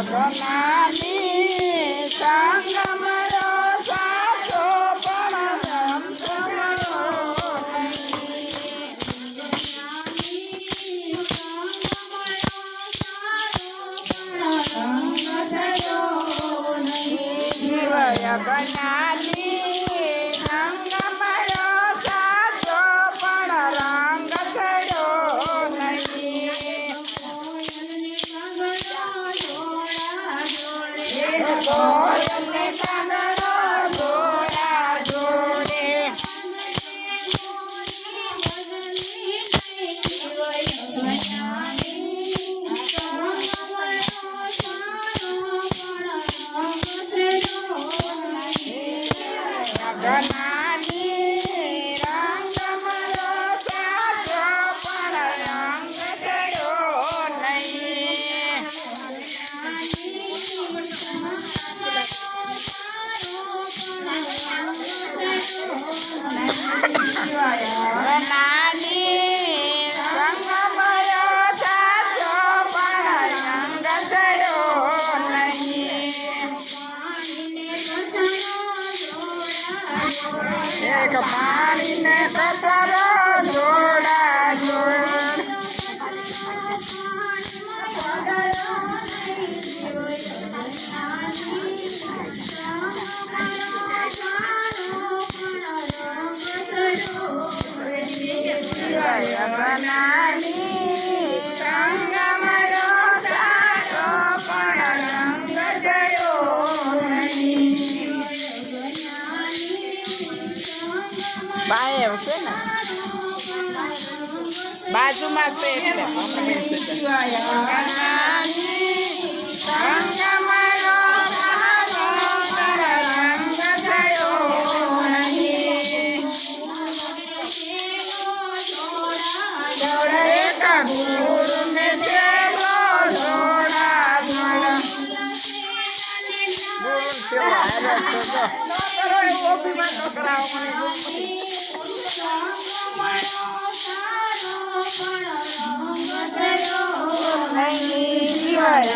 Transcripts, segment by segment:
ભગવાનની સંગમરો સાચો પણ સંગમરો સંગ થયો નહીં જીવય બનાવ Yes, Bye. ಮಾತ್ರ ಇರ್ತದೆ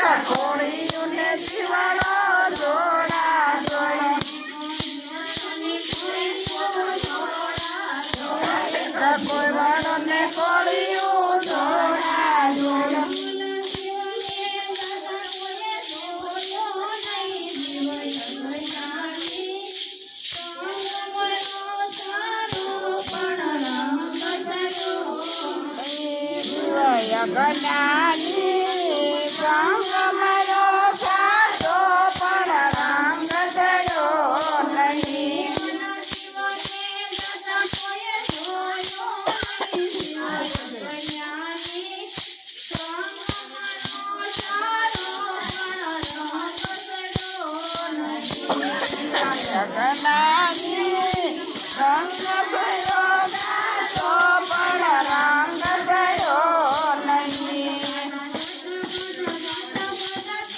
કોળીઓને જીવાડો જોડા જોડા કોઈ વાળોને કોળીઓ જોડા જોડા Good night. સગનાની રંગ ભયો